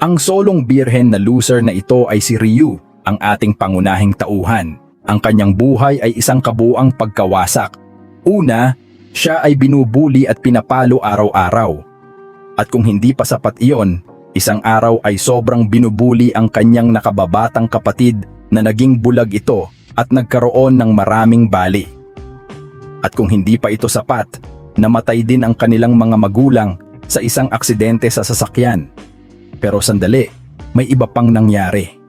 Ang solong birhen na loser na ito ay si Ryu, ang ating pangunahing tauhan. Ang kanyang buhay ay isang kabuang pagkawasak. Una, siya ay binubuli at pinapalo araw-araw. At kung hindi pa sapat iyon, isang araw ay sobrang binubuli ang kanyang nakababatang kapatid na naging bulag ito at nagkaroon ng maraming bali. At kung hindi pa ito sapat, namatay din ang kanilang mga magulang sa isang aksidente sa sasakyan. Pero sandali, may iba pang nangyari.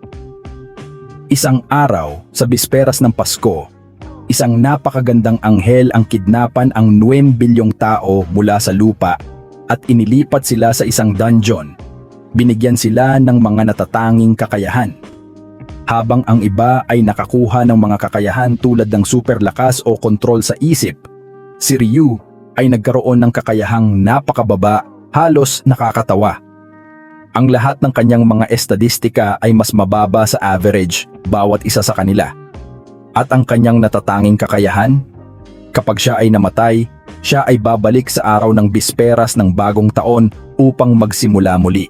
Isang araw sa bisperas ng Pasko, isang napakagandang anghel ang kidnapan ang 9 bilyong tao mula sa lupa at inilipat sila sa isang dungeon. Binigyan sila ng mga natatanging kakayahan. Habang ang iba ay nakakuha ng mga kakayahan tulad ng super lakas o kontrol sa isip, si Ryu ay nagkaroon ng kakayahang napakababa, halos nakakatawa. Ang lahat ng kanyang mga estadistika ay mas mababa sa average bawat isa sa kanila. At ang kanyang natatanging kakayahan? Kapag siya ay namatay, siya ay babalik sa araw ng bisperas ng bagong taon upang magsimula muli.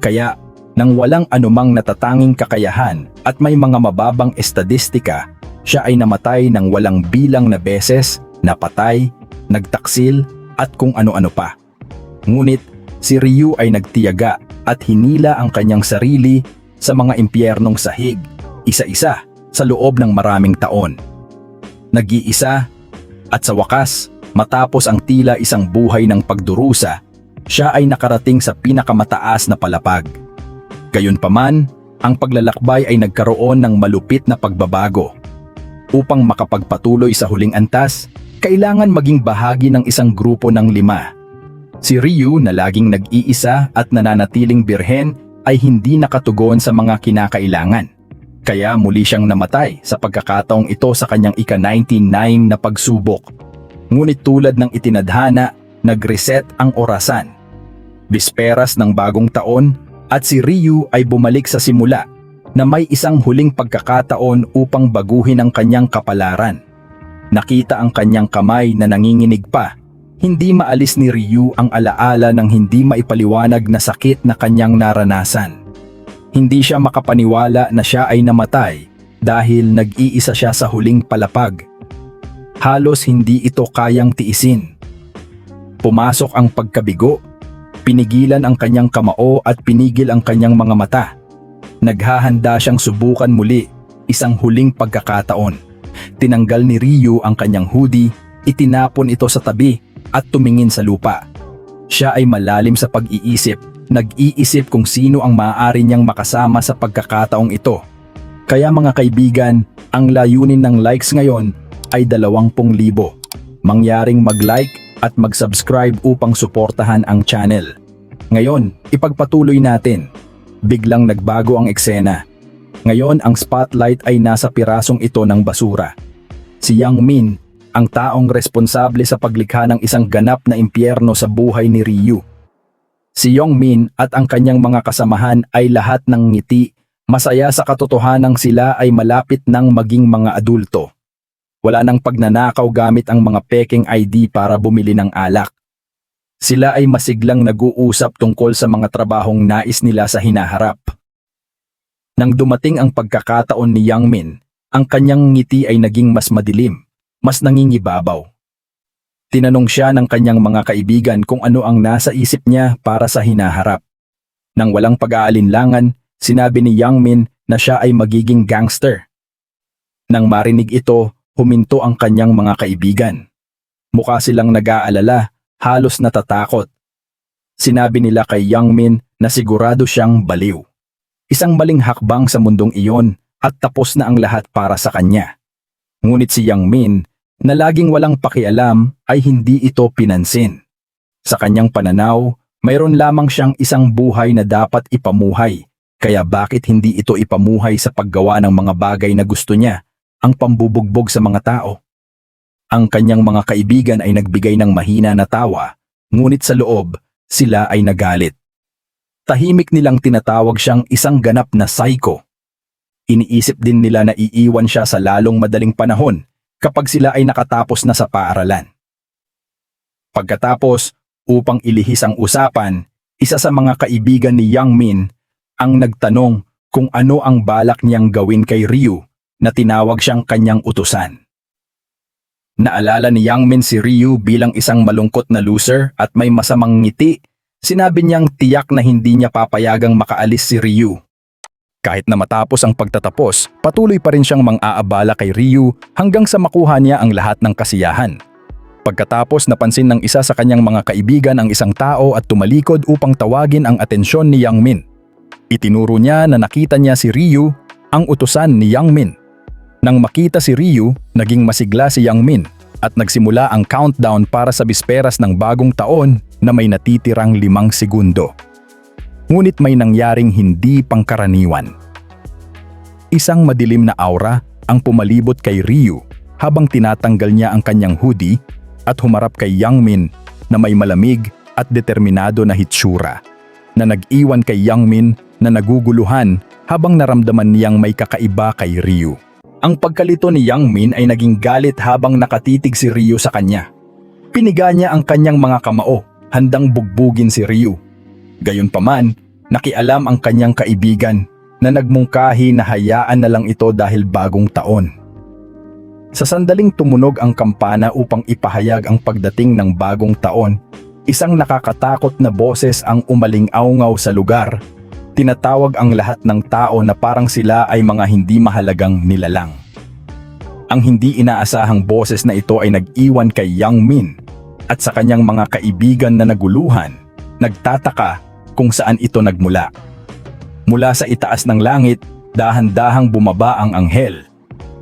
Kaya, nang walang anumang natatanging kakayahan at may mga mababang estadistika, siya ay namatay ng walang bilang na beses, napatay, nagtaksil at kung ano-ano pa. Ngunit si Ryu ay nagtiyaga at hinila ang kanyang sarili sa mga impyernong sahig, isa-isa sa loob ng maraming taon. Nag-iisa at sa wakas, matapos ang tila isang buhay ng pagdurusa, siya ay nakarating sa pinakamataas na palapag. Gayunpaman, ang paglalakbay ay nagkaroon ng malupit na pagbabago. Upang makapagpatuloy sa huling antas, kailangan maging bahagi ng isang grupo ng lima. Si Ryu na laging nag-iisa at nananatiling birhen ay hindi nakatugon sa mga kinakailangan. Kaya muli siyang namatay sa pagkakataong ito sa kanyang ika-99 na pagsubok. Ngunit tulad ng itinadhana, nag-reset ang orasan. Bisperas ng bagong taon at si Ryu ay bumalik sa simula na may isang huling pagkakataon upang baguhin ang kanyang kapalaran. Nakita ang kanyang kamay na nanginginig pa. Hindi maalis ni Ryu ang alaala ng hindi maipaliwanag na sakit na kanyang naranasan. Hindi siya makapaniwala na siya ay namatay dahil nag-iisa siya sa huling palapag. Halos hindi ito kayang tiisin. Pumasok ang pagkabigo, pinigilan ang kanyang kamao at pinigil ang kanyang mga mata. Naghahanda siyang subukan muli isang huling pagkakataon. Tinanggal ni Ryu ang kanyang hoodie, itinapon ito sa tabi at tumingin sa lupa. Siya ay malalim sa pag-iisip, nag-iisip kung sino ang maaari niyang makasama sa pagkakataong ito. Kaya mga kaibigan, ang layunin ng likes ngayon ay 20,000. Mangyaring mag-like at mag-subscribe upang suportahan ang channel. Ngayon, ipagpatuloy natin. Biglang nagbago ang eksena. Ngayon ang spotlight ay nasa pirasong ito ng basura. Si Yang Min, ang taong responsable sa paglikha ng isang ganap na impyerno sa buhay ni Ryu. Si Yong Min at ang kanyang mga kasamahan ay lahat ng ngiti, masaya sa katotohanang sila ay malapit ng maging mga adulto. Wala nang pagnanakaw gamit ang mga peking ID para bumili ng alak. Sila ay masiglang nag-uusap tungkol sa mga trabahong nais nila sa hinaharap. Nang dumating ang pagkakataon ni Yang Min, ang kanyang ngiti ay naging mas madilim, mas nangingibabaw. Tinanong siya ng kanyang mga kaibigan kung ano ang nasa isip niya para sa hinaharap. Nang walang pag-aalinlangan, sinabi ni Yang Min na siya ay magiging gangster. Nang marinig ito, huminto ang kanyang mga kaibigan. Mukha silang nag-aalala, halos natatakot. Sinabi nila kay Yang Min na sigurado siyang baliw. Isang maling hakbang sa mundong iyon at tapos na ang lahat para sa kanya. Ngunit si Yang Min, na laging walang pakialam, ay hindi ito pinansin. Sa kanyang pananaw, mayroon lamang siyang isang buhay na dapat ipamuhay, kaya bakit hindi ito ipamuhay sa paggawa ng mga bagay na gusto niya ang pambubugbog sa mga tao. Ang kanyang mga kaibigan ay nagbigay ng mahina na tawa, ngunit sa loob, sila ay nagalit. Tahimik nilang tinatawag siyang isang ganap na psycho. Iniisip din nila na iiwan siya sa lalong madaling panahon kapag sila ay nakatapos na sa paaralan. Pagkatapos, upang ilihis ang usapan, isa sa mga kaibigan ni Yang Min, ang nagtanong kung ano ang balak niyang gawin kay Ryu na tinawag siyang kanyang utusan. Naalala ni Yang Min si Ryu bilang isang malungkot na loser at may masamang ngiti. Sinabi niyang tiyak na hindi niya papayagang makaalis si Ryu. Kahit na matapos ang pagtatapos, patuloy pa rin siyang mang-aabala kay Ryu hanggang sa makuha niya ang lahat ng kasiyahan. Pagkatapos napansin ng isa sa kanyang mga kaibigan ang isang tao at tumalikod upang tawagin ang atensyon ni Yang Min. Itinuro niya na nakita niya si Ryu, ang utusan ni Yang Min. Nang makita si Ryu, naging masigla si Yang Min at nagsimula ang countdown para sa bisperas ng bagong taon na may natitirang limang segundo. Ngunit may nangyaring hindi pangkaraniwan. Isang madilim na aura ang pumalibot kay Ryu habang tinatanggal niya ang kanyang hoodie at humarap kay Yang Min na may malamig at determinado na hitsura na nag-iwan kay Yang Min na naguguluhan habang naramdaman niyang may kakaiba kay Ryu. Ang pagkalito ni Yang Min ay naging galit habang nakatitig si Ryu sa kanya. Piniga niya ang kanyang mga kamao, handang bugbugin si Ryu. Gayunpaman, nakialam ang kanyang kaibigan na nagmungkahi na hayaan na lang ito dahil bagong taon. Sa sandaling tumunog ang kampana upang ipahayag ang pagdating ng bagong taon, isang nakakatakot na boses ang umaling-aungaw sa lugar. Tinatawag ang lahat ng tao na parang sila ay mga hindi mahalagang nilalang. Ang hindi inaasahang boses na ito ay nag-iwan kay Yang Min at sa kanyang mga kaibigan na naguluhan, nagtataka kung saan ito nagmula. Mula sa itaas ng langit, dahan-dahang bumaba ang anghel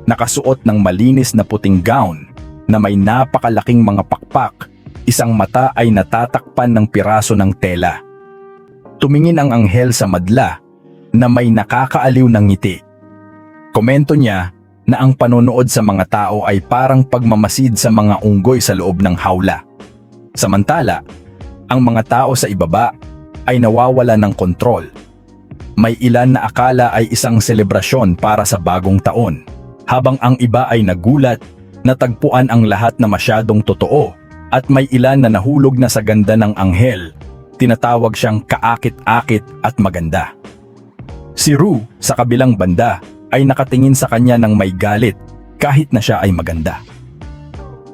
nakasuot ng malinis na puting gown na may napakalaking mga pakpak, isang mata ay natatakpan ng piraso ng tela. Tumingin ang anghel sa madla na may nakakaaliw ng ngiti. Komento niya na ang panonood sa mga tao ay parang pagmamasid sa mga unggoy sa loob ng hawla. Samantala, ang mga tao sa ibaba ay nawawala ng kontrol. May ilan na akala ay isang selebrasyon para sa bagong taon habang ang iba ay nagulat, natagpuan ang lahat na masyadong totoo at may ilan na nahulog na sa ganda ng anghel. Tinatawag siyang kaakit-akit at maganda. Si Ru sa kabilang banda ay nakatingin sa kanya ng may galit kahit na siya ay maganda.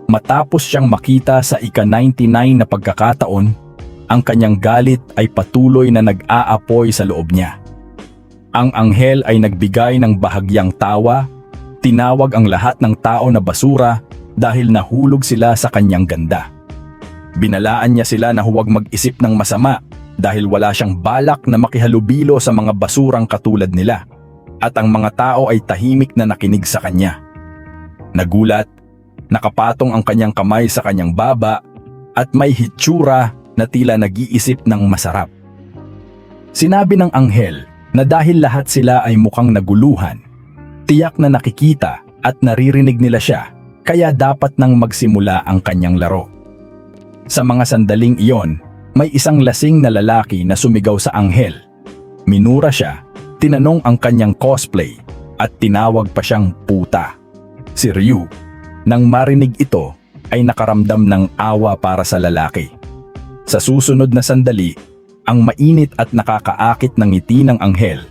Matapos siyang makita sa ika-99 na pagkakataon, ang kanyang galit ay patuloy na nag-aapoy sa loob niya. Ang anghel ay nagbigay ng bahagyang tawa Tinawag ang lahat ng tao na basura dahil nahulog sila sa kanyang ganda. Binalaan niya sila na huwag mag-isip ng masama dahil wala siyang balak na makihalubilo sa mga basurang katulad nila at ang mga tao ay tahimik na nakinig sa kanya. Nagulat, nakapatong ang kanyang kamay sa kanyang baba at may hitsura na tila nag-iisip ng masarap. Sinabi ng anghel na dahil lahat sila ay mukhang naguluhan, Tiyak na nakikita at naririnig nila siya, kaya dapat nang magsimula ang kanyang laro. Sa mga sandaling iyon, may isang lasing na lalaki na sumigaw sa anghel. Minura siya, tinanong ang kanyang cosplay, at tinawag pa siyang puta. Si Ryu, nang marinig ito, ay nakaramdam ng awa para sa lalaki. Sa susunod na sandali, ang mainit at nakakaakit ng ngiti ng anghel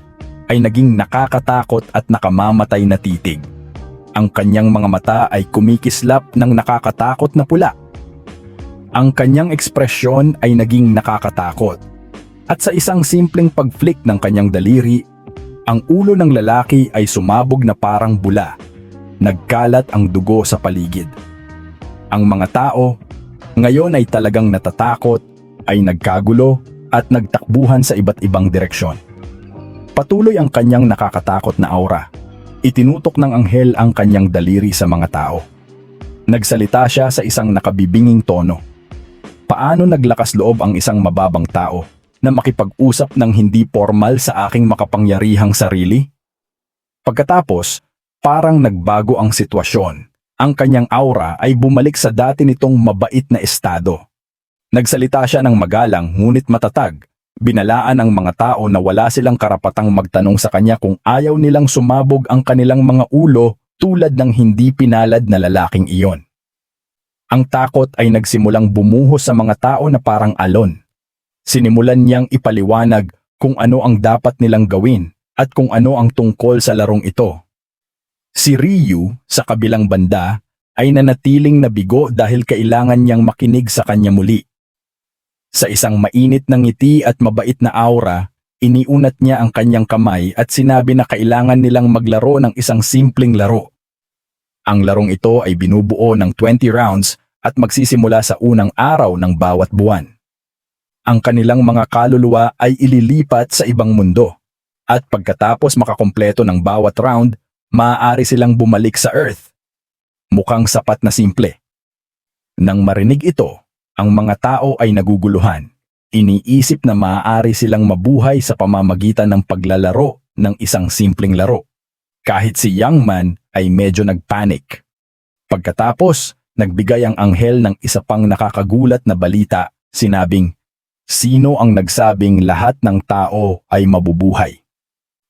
ay naging nakakatakot at nakamamatay na titig. Ang kanyang mga mata ay kumikislap ng nakakatakot na pula. Ang kanyang ekspresyon ay naging nakakatakot. At sa isang simpleng pag-flick ng kanyang daliri, ang ulo ng lalaki ay sumabog na parang bula. Nagkalat ang dugo sa paligid. Ang mga tao, ngayon ay talagang natatakot, ay nagkagulo at nagtakbuhan sa iba't ibang direksyon. Patuloy ang kanyang nakakatakot na aura. Itinutok ng anghel ang kanyang daliri sa mga tao. Nagsalita siya sa isang nakabibinging tono. Paano naglakas loob ang isang mababang tao na makipag-usap ng hindi formal sa aking makapangyarihang sarili? Pagkatapos, parang nagbago ang sitwasyon. Ang kanyang aura ay bumalik sa dati nitong mabait na estado. Nagsalita siya ng magalang ngunit matatag Binalaan ang mga tao na wala silang karapatang magtanong sa kanya kung ayaw nilang sumabog ang kanilang mga ulo tulad ng hindi pinalad na lalaking iyon. Ang takot ay nagsimulang bumuhos sa mga tao na parang alon. Sinimulan niyang ipaliwanag kung ano ang dapat nilang gawin at kung ano ang tungkol sa larong ito. Si Ryu, sa kabilang banda, ay nanatiling nabigo dahil kailangan niyang makinig sa kanya muli. Sa isang mainit na ngiti at mabait na aura, iniunat niya ang kanyang kamay at sinabi na kailangan nilang maglaro ng isang simpleng laro. Ang larong ito ay binubuo ng 20 rounds at magsisimula sa unang araw ng bawat buwan. Ang kanilang mga kaluluwa ay ililipat sa ibang mundo at pagkatapos makakompleto ng bawat round, maaari silang bumalik sa Earth. Mukhang sapat na simple. Nang marinig ito, ang mga tao ay naguguluhan. Iniisip na maaari silang mabuhay sa pamamagitan ng paglalaro ng isang simpleng laro. Kahit si Young Man ay medyo nagpanik. Pagkatapos, nagbigay ang anghel ng isa pang nakakagulat na balita, sinabing, Sino ang nagsabing lahat ng tao ay mabubuhay?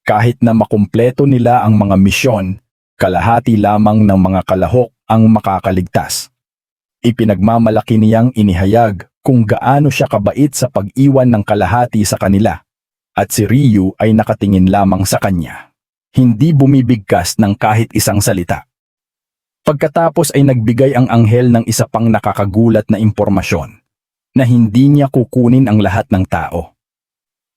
Kahit na makumpleto nila ang mga misyon, kalahati lamang ng mga kalahok ang makakaligtas. Ipinagmamalaki niyang inihayag kung gaano siya kabait sa pag-iwan ng kalahati sa kanila. At si Ryu ay nakatingin lamang sa kanya. Hindi bumibigkas ng kahit isang salita. Pagkatapos ay nagbigay ang anghel ng isa pang nakakagulat na impormasyon na hindi niya kukunin ang lahat ng tao.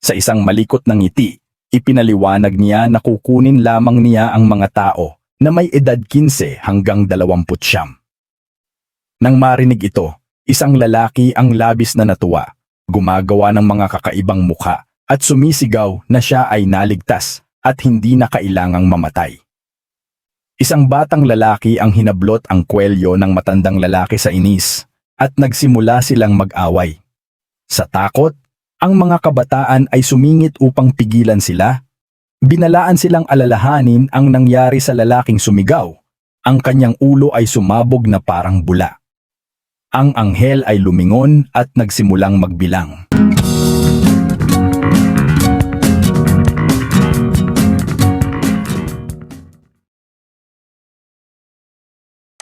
Sa isang malikot na ngiti, ipinaliwanag niya na kukunin lamang niya ang mga tao na may edad 15 hanggang 20 siyam. Nang marinig ito, isang lalaki ang labis na natuwa, gumagawa ng mga kakaibang mukha at sumisigaw na siya ay naligtas at hindi na kailangang mamatay. Isang batang lalaki ang hinablot ang kwelyo ng matandang lalaki sa inis at nagsimula silang mag-away. Sa takot, ang mga kabataan ay sumingit upang pigilan sila. Binalaan silang alalahanin ang nangyari sa lalaking sumigaw. Ang kanyang ulo ay sumabog na parang bula. Ang anghel ay lumingon at nagsimulang magbilang.